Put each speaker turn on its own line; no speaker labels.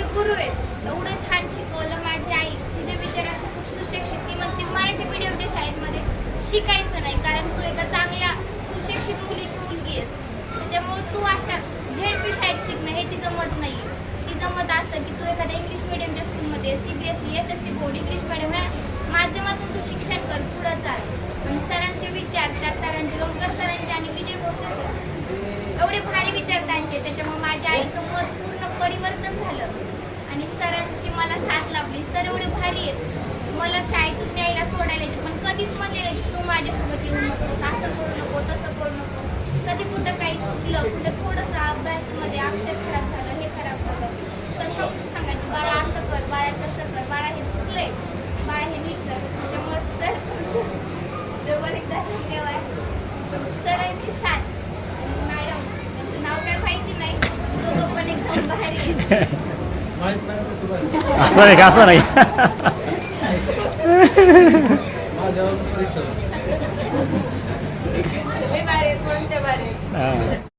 माझे गुरु आहेत. एवढं छान शिकवलं माझी आई. तिचे विचार असे खूप सुशिक्षित. ती म्हणते मराठी मीडियमच्या शाळेमध्ये शिकायचं नाही कारण तू एका चांगल्या सुशिक्षित मुलीची मुलगी आहेस. त्याच्यामुळे तू अशा झेडपी शाळेत शिकणं हे तिचं मत नाही. तिचं मत असं की तू एखाद्या इंग्लिश मिडियमच्या स्कूलमध्ये C B S E S S C board English medium ह्या माध्यमातून तू शिक्षण कर पुढं चाल. आणि सरांचे विचार त्या सरांचे लोणकर सरांचे आणि विजय भोसले सर एवढे भारी विचार त्यांचे. त्याच्यामुळे माझ्या आई मत पूर्ण परिवर्तन झालं आणि सरांची मला साथ सर एवढे भारी आहेत. मला शाळेतून न्यायला सोडायला पण कधीच म्हणले नाही की तू माझ्यासोबत येऊ नकोस असं करू नको तसं करू नको. कधी कुठं काही चुकलं कुठं थोडंसं अभ्यासमध्ये अक्षर खराब झालं हे खराब झालं. सर समजून सांगायचे बाळा असं कर बाळा तसं कर बाळा हे चुकलंय बाळा हे नीट कर. त्याच्यामुळे सर डबल एकदा धन्यवाद. सरांची साथ मॅडम त्यांचं नाव काय माहिती नाही दोघं पण एकदम भारी
नाही.
असं आहे का असं नाही
परीक्षा